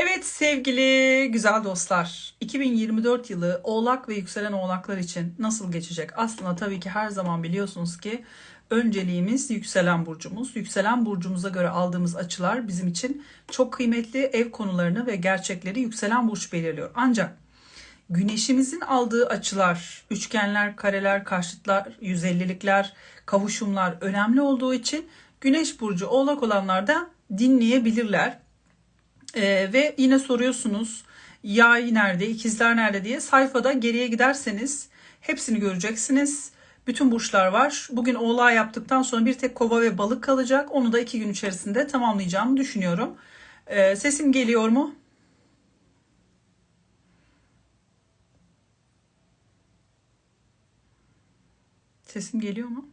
Evet sevgili güzel dostlar, 2024 yılı Oğlak ve yükselen Oğlaklar için nasıl geçecek? Aslında tabii ki her zaman biliyorsunuz ki önceliğimiz yükselen burcumuz. Yükselen burcumuza göre aldığımız açılar bizim için çok kıymetli ev konularını ve gerçekleri yükselen burç belirliyor. Ancak güneşimizin aldığı açılar, üçgenler, kareler, karşıtlar, 150'likler, kavuşumlar önemli olduğu için güneş burcu oğlak olanlar da dinleyebilirler. Ee, ve yine soruyorsunuz yay nerede, ikizler nerede diye sayfada geriye giderseniz hepsini göreceksiniz. Bütün burçlar var. Bugün oğlağı yaptıktan sonra bir tek kova ve balık kalacak. Onu da iki gün içerisinde tamamlayacağımı düşünüyorum. Ee, sesim geliyor mu? Sesim geliyor mu?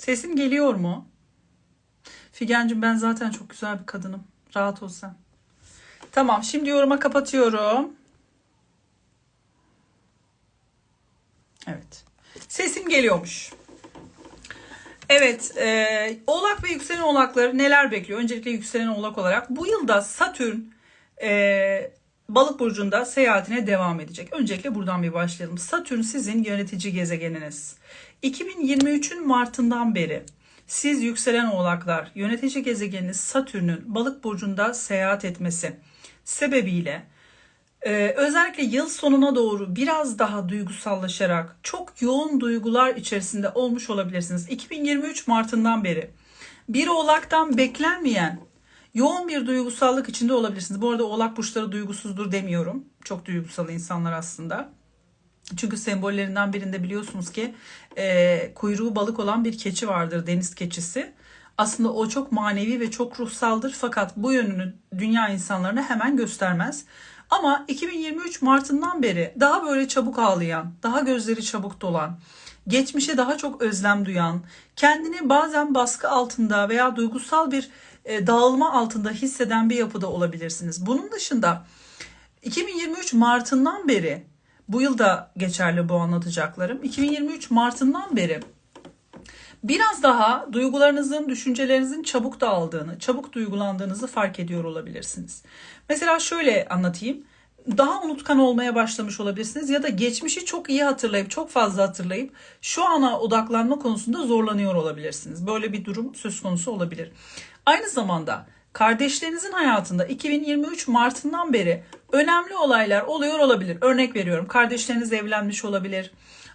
Sesim geliyor mu? Figencim ben zaten çok güzel bir kadınım. Rahat ol sen. Tamam şimdi yoruma kapatıyorum. Evet. Sesim geliyormuş. Evet, e, Oğlak ve yükselen Oğlakları neler bekliyor? Öncelikle yükselen Oğlak olarak bu yılda Satürn e, Balık burcunda seyahatine devam edecek. Öncelikle buradan bir başlayalım. Satürn sizin yönetici gezegeniniz. 2023'ün Mart'ından beri siz yükselen oğlaklar yönetici gezegeniniz Satürn'ün balık burcunda seyahat etmesi sebebiyle ee, özellikle yıl sonuna doğru biraz daha duygusallaşarak çok yoğun duygular içerisinde olmuş olabilirsiniz. 2023 Mart'ından beri bir oğlaktan beklenmeyen yoğun bir duygusallık içinde olabilirsiniz. Bu arada oğlak burçları duygusuzdur demiyorum. Çok duygusal insanlar aslında. Çünkü sembollerinden birinde biliyorsunuz ki e, kuyruğu balık olan bir keçi vardır deniz keçisi. Aslında o çok manevi ve çok ruhsaldır fakat bu yönünü dünya insanlarına hemen göstermez. Ama 2023 Mart'ından beri daha böyle çabuk ağlayan, daha gözleri çabuk dolan, geçmişe daha çok özlem duyan, kendini bazen baskı altında veya duygusal bir e, dağılma altında hisseden bir yapıda olabilirsiniz. Bunun dışında 2023 Mart'ından beri bu yıl da geçerli bu anlatacaklarım. 2023 Mart'ından beri biraz daha duygularınızın, düşüncelerinizin çabuk dağıldığını, çabuk duygulandığınızı fark ediyor olabilirsiniz. Mesela şöyle anlatayım. Daha unutkan olmaya başlamış olabilirsiniz ya da geçmişi çok iyi hatırlayıp çok fazla hatırlayıp şu ana odaklanma konusunda zorlanıyor olabilirsiniz. Böyle bir durum söz konusu olabilir. Aynı zamanda kardeşlerinizin hayatında 2023 Mart'ından beri önemli olaylar oluyor olabilir. Örnek veriyorum kardeşleriniz evlenmiş olabilir,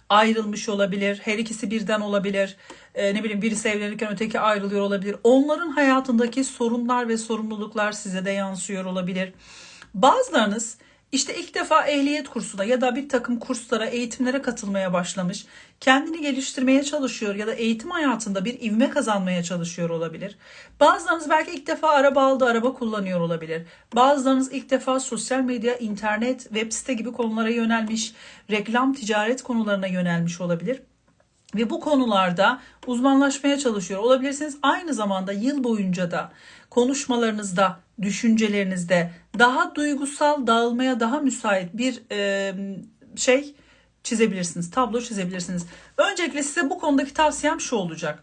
ayrılmış olabilir, her ikisi birden olabilir. Ee, ne bileyim birisi evlenirken öteki ayrılıyor olabilir. Onların hayatındaki sorunlar ve sorumluluklar size de yansıyor olabilir. Bazılarınız işte ilk defa ehliyet kursuna ya da bir takım kurslara, eğitimlere katılmaya başlamış, kendini geliştirmeye çalışıyor ya da eğitim hayatında bir ivme kazanmaya çalışıyor olabilir. Bazılarınız belki ilk defa araba aldı, araba kullanıyor olabilir. Bazılarınız ilk defa sosyal medya, internet, web site gibi konulara yönelmiş, reklam, ticaret konularına yönelmiş olabilir ve bu konularda uzmanlaşmaya çalışıyor olabilirsiniz. Aynı zamanda yıl boyunca da konuşmalarınızda, düşüncelerinizde daha duygusal dağılmaya daha müsait bir e, şey çizebilirsiniz, tablo çizebilirsiniz. Öncelikle size bu konudaki tavsiyem şu olacak.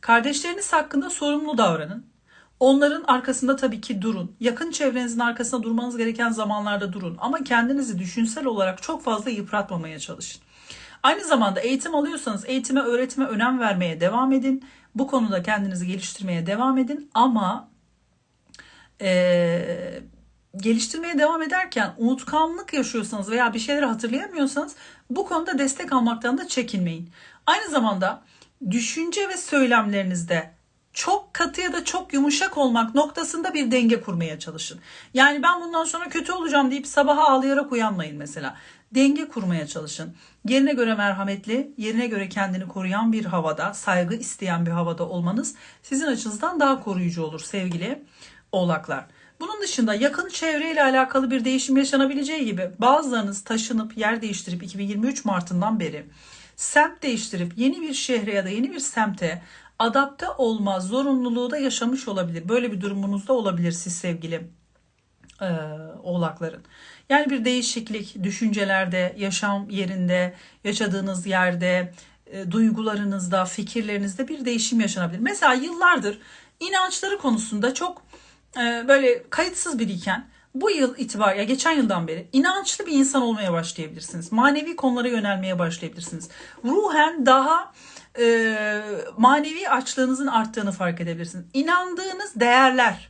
Kardeşleriniz hakkında sorumlu davranın. Onların arkasında tabii ki durun. Yakın çevrenizin arkasında durmanız gereken zamanlarda durun. Ama kendinizi düşünsel olarak çok fazla yıpratmamaya çalışın. Aynı zamanda eğitim alıyorsanız eğitime, öğretime önem vermeye devam edin. Bu konuda kendinizi geliştirmeye devam edin. Ama e, geliştirmeye devam ederken unutkanlık yaşıyorsanız veya bir şeyleri hatırlayamıyorsanız bu konuda destek almaktan da çekinmeyin. Aynı zamanda düşünce ve söylemlerinizde çok katı ya da çok yumuşak olmak noktasında bir denge kurmaya çalışın. Yani ben bundan sonra kötü olacağım deyip sabaha ağlayarak uyanmayın mesela. Denge kurmaya çalışın. Yerine göre merhametli, yerine göre kendini koruyan bir havada, saygı isteyen bir havada olmanız sizin açınızdan daha koruyucu olur sevgili oğlaklar. Bunun dışında yakın çevreyle alakalı bir değişim yaşanabileceği gibi bazılarınız taşınıp yer değiştirip 2023 Mart'ından beri semt değiştirip yeni bir şehre ya da yeni bir semte adapte olma zorunluluğu da yaşamış olabilir. Böyle bir durumunuz da olabilir siz sevgili e, oğlakların. Yani bir değişiklik düşüncelerde, yaşam yerinde, yaşadığınız yerde, e, duygularınızda, fikirlerinizde bir değişim yaşanabilir. Mesela yıllardır inançları konusunda çok böyle kayıtsız biriyken bu yıl itibariyle geçen yıldan beri inançlı bir insan olmaya başlayabilirsiniz. Manevi konulara yönelmeye başlayabilirsiniz. Ruhen daha e, manevi açlığınızın arttığını fark edebilirsiniz. İnandığınız değerler,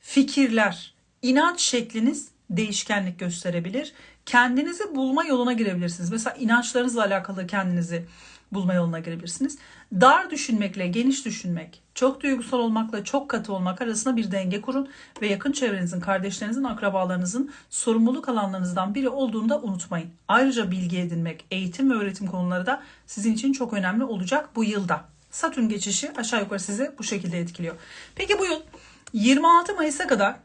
fikirler, inanç şekliniz değişkenlik gösterebilir. Kendinizi bulma yoluna girebilirsiniz. Mesela inançlarınızla alakalı kendinizi bulma yoluna girebilirsiniz. Dar düşünmekle geniş düşünmek, çok duygusal olmakla çok katı olmak arasında bir denge kurun ve yakın çevrenizin, kardeşlerinizin, akrabalarınızın sorumluluk alanlarınızdan biri olduğunu da unutmayın. Ayrıca bilgi edinmek, eğitim ve öğretim konuları da sizin için çok önemli olacak bu yılda. Satürn geçişi aşağı yukarı sizi bu şekilde etkiliyor. Peki bu yıl 26 Mayıs'a kadar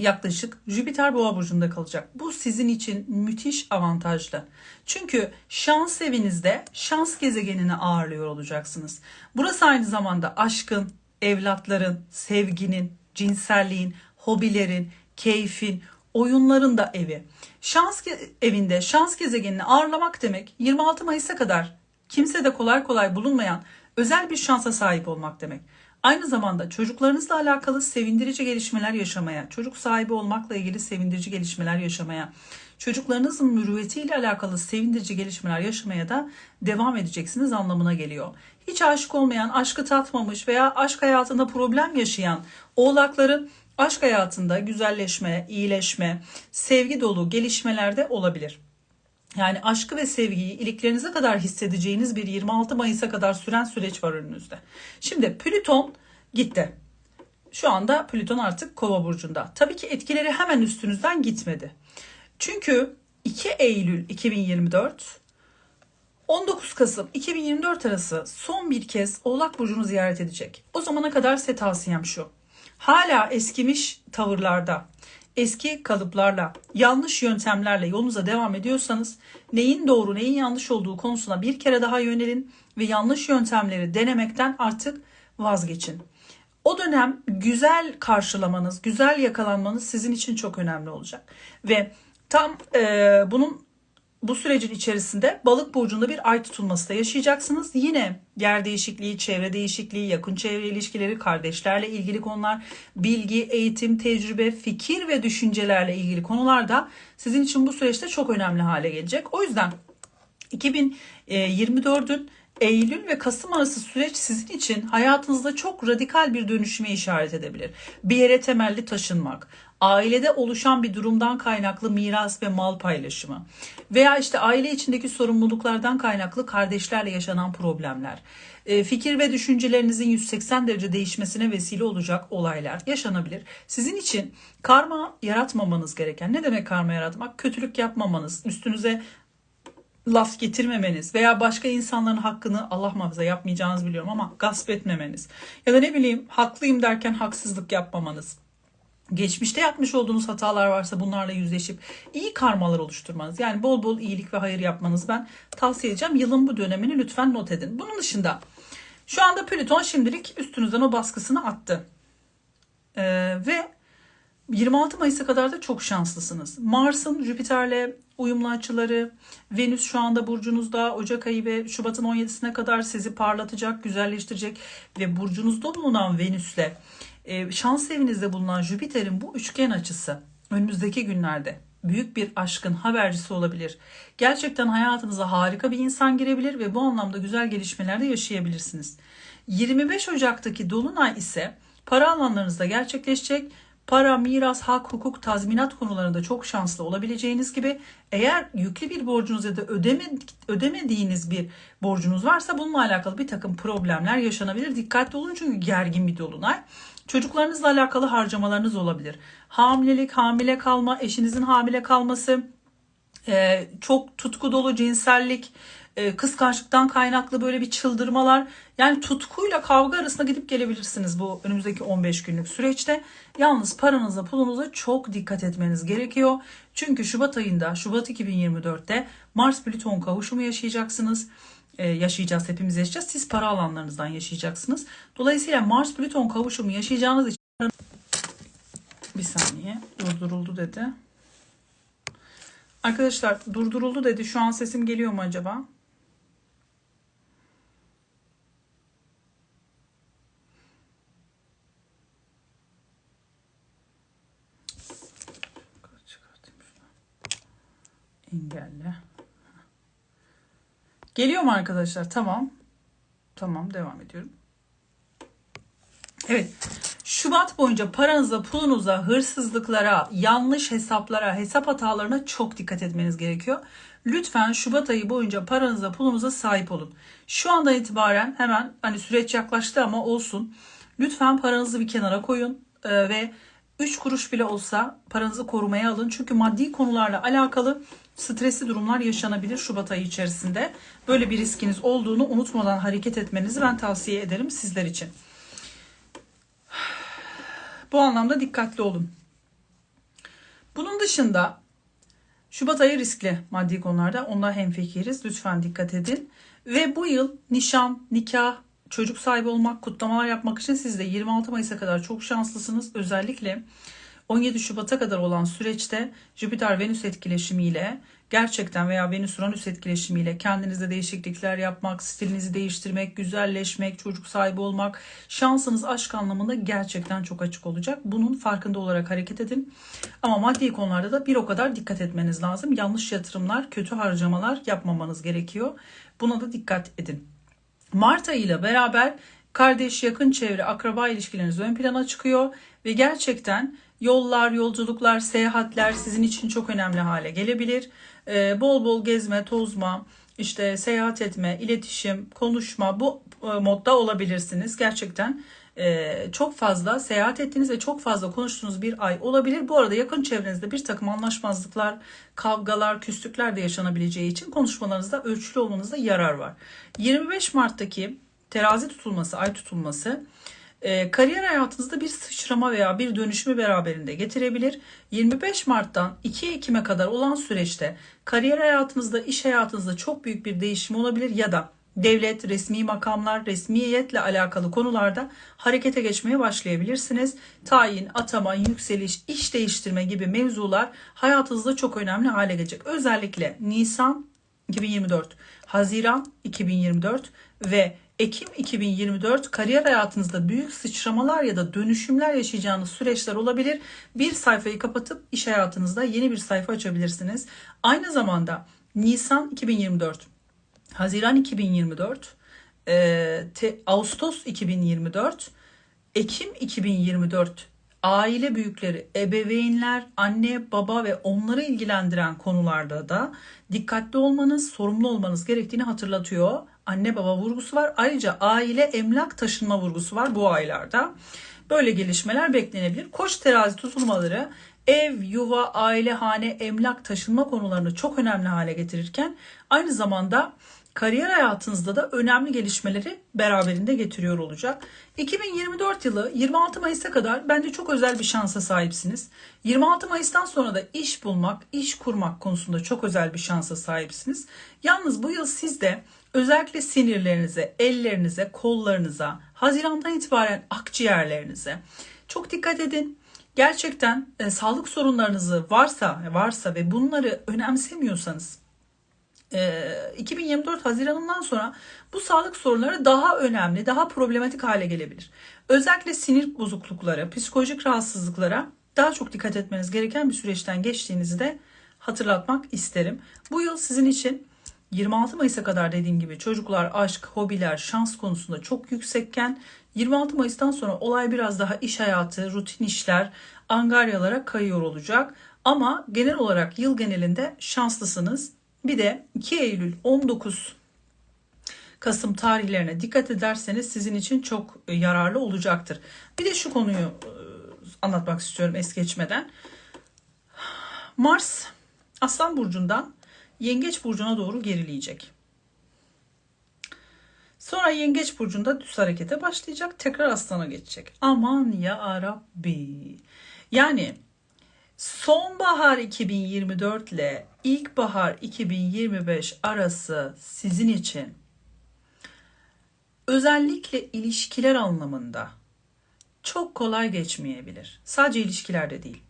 yaklaşık Jüpiter Boğa burcunda kalacak. Bu sizin için müthiş avantajlı. Çünkü şans evinizde şans gezegenini ağırlıyor olacaksınız. Burası aynı zamanda aşkın, evlatların, sevginin, cinselliğin, hobilerin, keyfin, oyunların da evi. Şans evinde şans gezegenini ağırlamak demek 26 Mayıs'a kadar kimse de kolay kolay bulunmayan özel bir şansa sahip olmak demek. Aynı zamanda çocuklarınızla alakalı sevindirici gelişmeler yaşamaya, çocuk sahibi olmakla ilgili sevindirici gelişmeler yaşamaya, çocuklarınızın mürüvvetiyle alakalı sevindirici gelişmeler yaşamaya da devam edeceksiniz anlamına geliyor. Hiç aşık olmayan, aşkı tatmamış veya aşk hayatında problem yaşayan oğlakların aşk hayatında güzelleşme, iyileşme, sevgi dolu gelişmeler de olabilir. Yani aşkı ve sevgiyi iliklerinize kadar hissedeceğiniz bir 26 Mayıs'a kadar süren süreç var önünüzde. Şimdi Plüton gitti. Şu anda Plüton artık Kova burcunda. Tabii ki etkileri hemen üstünüzden gitmedi. Çünkü 2 Eylül 2024 19 Kasım 2024 arası son bir kez Oğlak Burcu'nu ziyaret edecek. O zamana kadar size tavsiyem şu. Hala eskimiş tavırlarda, eski kalıplarla, yanlış yöntemlerle yolunuza devam ediyorsanız neyin doğru neyin yanlış olduğu konusuna bir kere daha yönelin ve yanlış yöntemleri denemekten artık vazgeçin. O dönem güzel karşılamanız, güzel yakalanmanız sizin için çok önemli olacak. Ve tam e, bunun bu sürecin içerisinde balık burcunda bir ay tutulması da yaşayacaksınız. Yine yer değişikliği, çevre değişikliği, yakın çevre ilişkileri, kardeşlerle ilgili konular, bilgi, eğitim, tecrübe, fikir ve düşüncelerle ilgili konular da sizin için bu süreçte çok önemli hale gelecek. O yüzden 2024'ün Eylül ve Kasım arası süreç sizin için hayatınızda çok radikal bir dönüşüme işaret edebilir. Bir yere temelli taşınmak, ailede oluşan bir durumdan kaynaklı miras ve mal paylaşımı veya işte aile içindeki sorumluluklardan kaynaklı kardeşlerle yaşanan problemler, e, fikir ve düşüncelerinizin 180 derece değişmesine vesile olacak olaylar yaşanabilir. Sizin için karma yaratmamanız gereken, ne demek karma yaratmak? Kötülük yapmamanız, üstünüze laf getirmemeniz veya başka insanların hakkını Allah muhafaza yapmayacağınızı biliyorum ama gasp etmemeniz ya da ne bileyim haklıyım derken haksızlık yapmamanız geçmişte yapmış olduğunuz hatalar varsa bunlarla yüzleşip iyi karmalar oluşturmanız yani bol bol iyilik ve hayır yapmanız ben tavsiye edeceğim. Yılın bu dönemini lütfen not edin. Bunun dışında şu anda Plüton şimdilik üstünüzden o baskısını attı. Ee, ve 26 Mayıs'a kadar da çok şanslısınız. Mars'ın Jüpiter'le uyumlu açıları, Venüs şu anda burcunuzda Ocak ayı ve Şubat'ın 17'sine kadar sizi parlatacak, güzelleştirecek ve burcunuzda bulunan Venüs'le e, şans evinizde bulunan Jüpiter'in bu üçgen açısı önümüzdeki günlerde büyük bir aşkın habercisi olabilir. Gerçekten hayatınıza harika bir insan girebilir ve bu anlamda güzel gelişmeler de yaşayabilirsiniz. 25 Ocak'taki dolunay ise para alanlarınızda gerçekleşecek para, miras, hak, hukuk, tazminat konularında çok şanslı olabileceğiniz gibi eğer yüklü bir borcunuz ya da ödeme, ödemediğiniz bir borcunuz varsa bununla alakalı bir takım problemler yaşanabilir. Dikkatli olun çünkü gergin bir dolunay. Çocuklarınızla alakalı harcamalarınız olabilir. Hamilelik, hamile kalma, eşinizin hamile kalması, e, çok tutku dolu cinsellik, e, kıskançlıktan kaynaklı böyle bir çıldırmalar. Yani tutkuyla kavga arasında gidip gelebilirsiniz bu önümüzdeki 15 günlük süreçte. Yalnız paranıza pulunuza çok dikkat etmeniz gerekiyor. Çünkü Şubat ayında, Şubat 2024'te Mars Plüton kavuşumu yaşayacaksınız. Ee, yaşayacağız, hepimiz yaşayacağız. Siz para alanlarınızdan yaşayacaksınız. Dolayısıyla Mars Plüton kavuşumu yaşayacağınız için bir saniye durduruldu dedi. Arkadaşlar durduruldu dedi. Şu an sesim geliyor mu acaba? Geliyor mu arkadaşlar? Tamam. Tamam devam ediyorum. Evet. Şubat boyunca paranıza, pulunuza, hırsızlıklara, yanlış hesaplara, hesap hatalarına çok dikkat etmeniz gerekiyor. Lütfen Şubat ayı boyunca paranıza, pulunuza sahip olun. Şu andan itibaren hemen hani süreç yaklaştı ama olsun. Lütfen paranızı bir kenara koyun e, ve 3 kuruş bile olsa paranızı korumaya alın. Çünkü maddi konularla alakalı stresli durumlar yaşanabilir Şubat ayı içerisinde. Böyle bir riskiniz olduğunu unutmadan hareket etmenizi ben tavsiye ederim sizler için. Bu anlamda dikkatli olun. Bunun dışında Şubat ayı riskli maddi konularda. Onda hemfikiriz. Lütfen dikkat edin. Ve bu yıl nişan, nikah, çocuk sahibi olmak, kutlamalar yapmak için siz de 26 Mayıs'a kadar çok şanslısınız. Özellikle 17 Şubat'a kadar olan süreçte Jüpiter-Venüs etkileşimiyle gerçekten veya Venüs-Uranüs etkileşimiyle kendinizde değişiklikler yapmak, stilinizi değiştirmek, güzelleşmek, çocuk sahibi olmak, şansınız aşk anlamında gerçekten çok açık olacak. Bunun farkında olarak hareket edin. Ama maddi konularda da bir o kadar dikkat etmeniz lazım. Yanlış yatırımlar, kötü harcamalar yapmamanız gerekiyor. Buna da dikkat edin. Mart ayıyla beraber kardeş, yakın çevre, akraba ilişkileriniz ön plana çıkıyor ve gerçekten yollar, yolculuklar, seyahatler sizin için çok önemli hale gelebilir. Ee, bol bol gezme, tozma, işte seyahat etme, iletişim, konuşma bu e, modda olabilirsiniz. Gerçekten çok fazla seyahat ettiğiniz ve çok fazla konuştuğunuz bir ay olabilir. Bu arada yakın çevrenizde bir takım anlaşmazlıklar, kavgalar, küslükler de yaşanabileceği için konuşmalarınızda ölçülü olmanızda yarar var. 25 Mart'taki terazi tutulması, ay tutulması e, kariyer hayatınızda bir sıçrama veya bir dönüşümü beraberinde getirebilir. 25 Mart'tan 2 Ekim'e kadar olan süreçte kariyer hayatınızda, iş hayatınızda çok büyük bir değişim olabilir ya da devlet, resmi makamlar, resmiyetle alakalı konularda harekete geçmeye başlayabilirsiniz. Tayin, atama, yükseliş, iş değiştirme gibi mevzular hayatınızda çok önemli hale gelecek. Özellikle Nisan 2024, Haziran 2024 ve Ekim 2024 kariyer hayatınızda büyük sıçramalar ya da dönüşümler yaşayacağınız süreçler olabilir. Bir sayfayı kapatıp iş hayatınızda yeni bir sayfa açabilirsiniz. Aynı zamanda Nisan 2024, Haziran 2024, e, te, Ağustos 2024, Ekim 2024 aile büyükleri, ebeveynler, anne, baba ve onları ilgilendiren konularda da dikkatli olmanız, sorumlu olmanız gerektiğini hatırlatıyor anne baba vurgusu var. Ayrıca aile emlak taşınma vurgusu var bu aylarda. Böyle gelişmeler beklenebilir. Koç terazi tutulmaları ev, yuva, aile, hane, emlak taşınma konularını çok önemli hale getirirken aynı zamanda kariyer hayatınızda da önemli gelişmeleri beraberinde getiriyor olacak. 2024 yılı 26 Mayıs'a kadar bence çok özel bir şansa sahipsiniz. 26 Mayıs'tan sonra da iş bulmak, iş kurmak konusunda çok özel bir şansa sahipsiniz. Yalnız bu yıl sizde özellikle sinirlerinize, ellerinize, kollarınıza, Haziran'dan itibaren akciğerlerinize çok dikkat edin. Gerçekten e, sağlık sorunlarınızı varsa varsa ve bunları önemsemiyorsanız 2024 Haziran'ından sonra bu sağlık sorunları daha önemli, daha problematik hale gelebilir. Özellikle sinir bozuklukları, psikolojik rahatsızlıklara daha çok dikkat etmeniz gereken bir süreçten geçtiğinizi de hatırlatmak isterim. Bu yıl sizin için 26 Mayıs'a kadar dediğim gibi çocuklar, aşk, hobiler, şans konusunda çok yüksekken 26 Mayıs'tan sonra olay biraz daha iş hayatı, rutin işler, angaryalara kayıyor olacak. Ama genel olarak yıl genelinde şanslısınız. Bir de 2 Eylül 19 Kasım tarihlerine dikkat ederseniz sizin için çok e, yararlı olacaktır. Bir de şu konuyu e, anlatmak istiyorum es geçmeden. Mars Aslan burcundan Yengeç burcuna doğru gerileyecek. Sonra Yengeç burcunda düz harekete başlayacak. Tekrar Aslan'a geçecek. Aman ya Rabbi. Yani sonbahar 2024 ile ilkbahar 2025 arası sizin için özellikle ilişkiler anlamında çok kolay geçmeyebilir. Sadece ilişkilerde değil.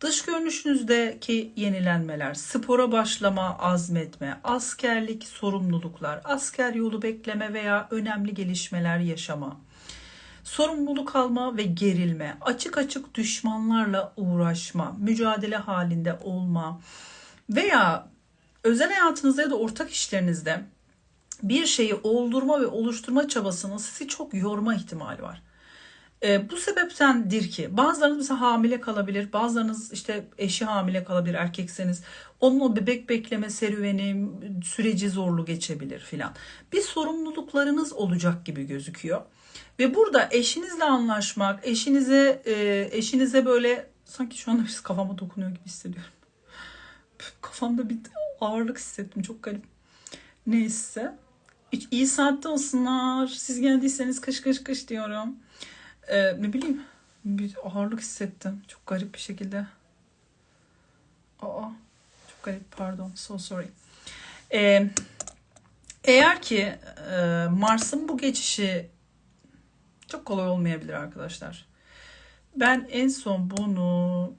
Dış görünüşünüzdeki yenilenmeler, spora başlama, azmetme, askerlik sorumluluklar, asker yolu bekleme veya önemli gelişmeler yaşama, sorumluluk alma ve gerilme, açık açık düşmanlarla uğraşma, mücadele halinde olma, Veya özel hayatınızda ya da ortak işlerinizde bir şeyi oldurma ve oluşturma çabasının sizi çok yorma ihtimali var. E, bu sebeptendir ki bazılarınız mesela hamile kalabilir, bazılarınız işte eşi hamile kalabilir erkekseniz. Onun o bebek bekleme serüveni, süreci zorlu geçebilir filan. Bir sorumluluklarınız olacak gibi gözüküyor. Ve burada eşinizle anlaşmak, eşinize e, eşinize böyle sanki şu anda birisi kafama dokunuyor gibi hissediyorum. Kafamda bir ağırlık hissettim çok garip. Neyse. İyi saatte olsunlar. Siz geldiyseniz kış kış kış diyorum. Ee, ne bileyim bir ağırlık hissettim. Çok garip bir şekilde. Aa, çok garip pardon. So sorry. Ee, eğer ki e, Mars'ın bu geçişi çok kolay olmayabilir arkadaşlar. Ben en son bunu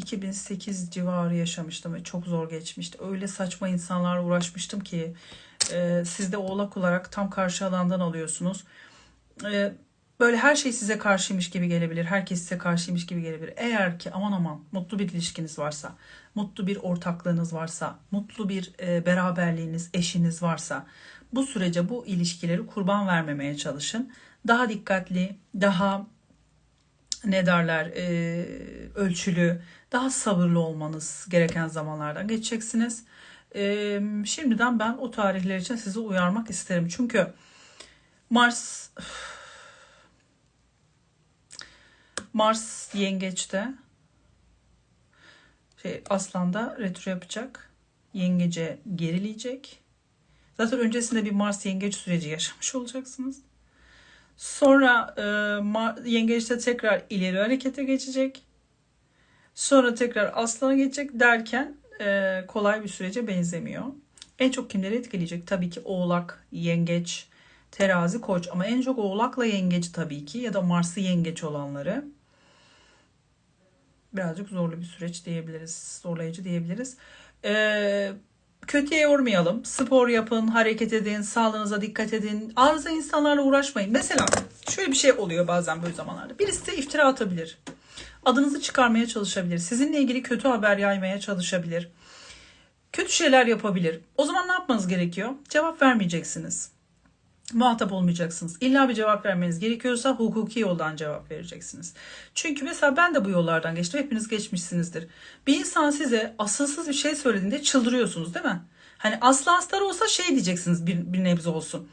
2008 civarı yaşamıştım ve çok zor geçmişti. Öyle saçma insanlarla uğraşmıştım ki e, siz de oğlak olarak tam karşı alandan alıyorsunuz. E, böyle her şey size karşıymış gibi gelebilir. Herkes size karşıymış gibi gelebilir. Eğer ki aman aman mutlu bir ilişkiniz varsa, mutlu bir ortaklığınız varsa, mutlu bir e, beraberliğiniz, eşiniz varsa bu sürece bu ilişkileri kurban vermemeye çalışın. Daha dikkatli, daha ne derler e, ölçülü, daha sabırlı olmanız gereken zamanlardan geçeceksiniz. E, şimdiden ben o tarihler için sizi uyarmak isterim. Çünkü Mars Mars yengeçte şey aslanda retro yapacak. Yengece gerileyecek. Zaten öncesinde bir Mars yengeç süreci yaşamış olacaksınız. Sonra e, yengeçte tekrar ileri harekete geçecek. Sonra tekrar aslana geçecek derken e, kolay bir sürece benzemiyor. En çok kimleri etkileyecek? Tabii ki oğlak, yengeç, terazi, koç. Ama en çok oğlakla yengeç tabii ki ya da Mars'ı yengeç olanları. Birazcık zorlu bir süreç diyebiliriz. Zorlayıcı diyebiliriz. Ee, kötüye yormayalım. Spor yapın, hareket edin, sağlığınıza dikkat edin. Arıza insanlarla uğraşmayın. Mesela şöyle bir şey oluyor bazen böyle zamanlarda. Birisi de iftira atabilir. Adınızı çıkarmaya çalışabilir. Sizinle ilgili kötü haber yaymaya çalışabilir. Kötü şeyler yapabilir. O zaman ne yapmanız gerekiyor? Cevap vermeyeceksiniz. Muhatap olmayacaksınız. İlla bir cevap vermeniz gerekiyorsa hukuki yoldan cevap vereceksiniz. Çünkü mesela ben de bu yollardan geçtim. Hepiniz geçmişsinizdir. Bir insan size asılsız bir şey söylediğinde çıldırıyorsunuz değil mi? Hani aslı astar olsa şey diyeceksiniz bir, bir nebze olsun.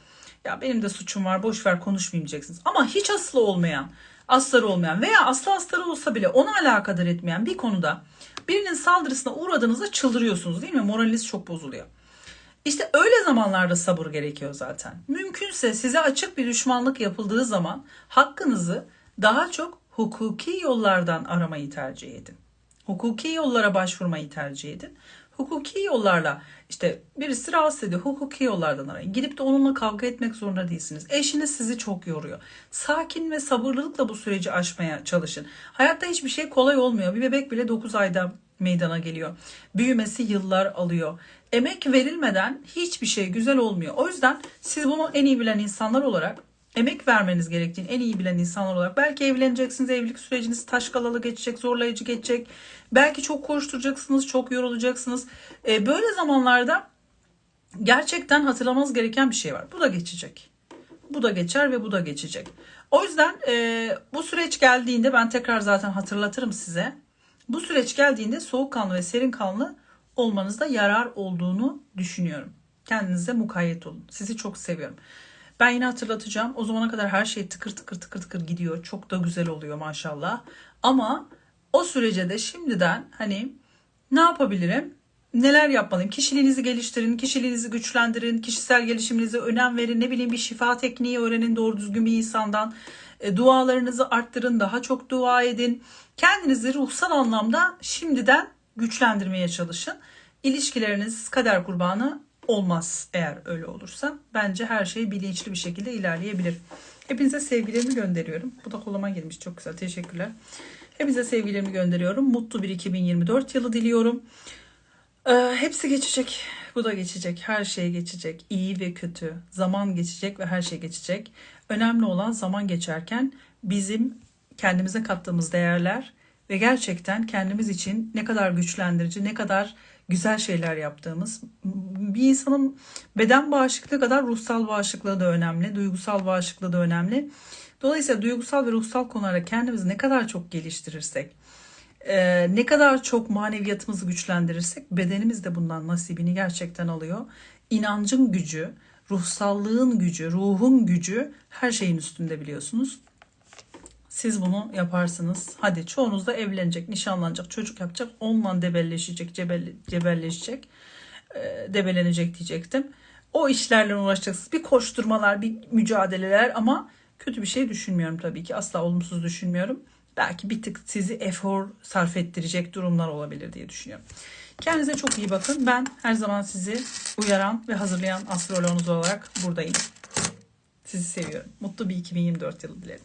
Ya benim de suçum var boş ver konuşmayayım diyeceksiniz. Ama hiç aslı olmayan astarı olmayan veya aslı astarı olsa bile ona alakadar etmeyen bir konuda birinin saldırısına uğradığınızda çıldırıyorsunuz değil mi? Moraliniz çok bozuluyor. İşte öyle zamanlarda sabır gerekiyor zaten. Mümkünse size açık bir düşmanlık yapıldığı zaman hakkınızı daha çok hukuki yollardan aramayı tercih edin. Hukuki yollara başvurmayı tercih edin hukuki yollarla işte birisi rahatsız ediyor hukuki yollardan arayın. Gidip de onunla kavga etmek zorunda değilsiniz. Eşiniz sizi çok yoruyor. Sakin ve sabırlılıkla bu süreci aşmaya çalışın. Hayatta hiçbir şey kolay olmuyor. Bir bebek bile 9 ayda meydana geliyor. Büyümesi yıllar alıyor. Emek verilmeden hiçbir şey güzel olmuyor. O yüzden siz bunu en iyi bilen insanlar olarak emek vermeniz gerektiğini en iyi bilen insanlar olarak belki evleneceksiniz, evlilik süreciniz taşkalalı geçecek, zorlayıcı geçecek. Belki çok koşturacaksınız, çok yorulacaksınız. Ee, böyle zamanlarda gerçekten hatırlamanız gereken bir şey var. Bu da geçecek. Bu da geçer ve bu da geçecek. O yüzden e, bu süreç geldiğinde ben tekrar zaten hatırlatırım size. Bu süreç geldiğinde soğukkanlı ve serin kanlı olmanızda yarar olduğunu düşünüyorum. Kendinize mukayyet olun. Sizi çok seviyorum. Ben yine hatırlatacağım. O zamana kadar her şey tıkır tıkır tıkır tıkır gidiyor. Çok da güzel oluyor maşallah. Ama o sürece de şimdiden hani ne yapabilirim? Neler yapmalıyım? Kişiliğinizi geliştirin, kişiliğinizi güçlendirin, kişisel gelişiminize önem verin. Ne bileyim bir şifa tekniği öğrenin doğru düzgün bir insandan. E, dualarınızı arttırın, daha çok dua edin. Kendinizi ruhsal anlamda şimdiden güçlendirmeye çalışın. İlişkileriniz kader kurbanı olmaz eğer öyle olursa. Bence her şey bilinçli bir şekilde ilerleyebilir. Hepinize sevgilerimi gönderiyorum. Bu da koluma girmiş. Çok güzel. Teşekkürler. Hepinize sevgilerimi gönderiyorum. Mutlu bir 2024 yılı diliyorum. Ee, hepsi geçecek. Bu da geçecek. Her şey geçecek. İyi ve kötü. Zaman geçecek ve her şey geçecek. Önemli olan zaman geçerken bizim kendimize kattığımız değerler ve gerçekten kendimiz için ne kadar güçlendirici, ne kadar güzel şeyler yaptığımız, bir insanın beden bağışıklığı kadar ruhsal bağışıklığı da önemli, duygusal bağışıklığı da önemli. Dolayısıyla duygusal ve ruhsal konularda kendimizi ne kadar çok geliştirirsek, e, ne kadar çok maneviyatımızı güçlendirirsek bedenimiz de bundan nasibini gerçekten alıyor. İnancın gücü, ruhsallığın gücü, ruhun gücü her şeyin üstünde biliyorsunuz. Siz bunu yaparsınız. Hadi çoğunuz da evlenecek, nişanlanacak, çocuk yapacak, onunla debelleşecek, cebel, cebelleşecek, e, debelenecek diyecektim. O işlerle uğraşacaksınız. Bir koşturmalar, bir mücadeleler ama kötü bir şey düşünmüyorum tabii ki. Asla olumsuz düşünmüyorum. Belki bir tık sizi efor sarf ettirecek durumlar olabilir diye düşünüyorum. Kendinize çok iyi bakın. Ben her zaman sizi uyaran ve hazırlayan astroloğunuz olarak buradayım. Sizi seviyorum. Mutlu bir 2024 yılı dilerim.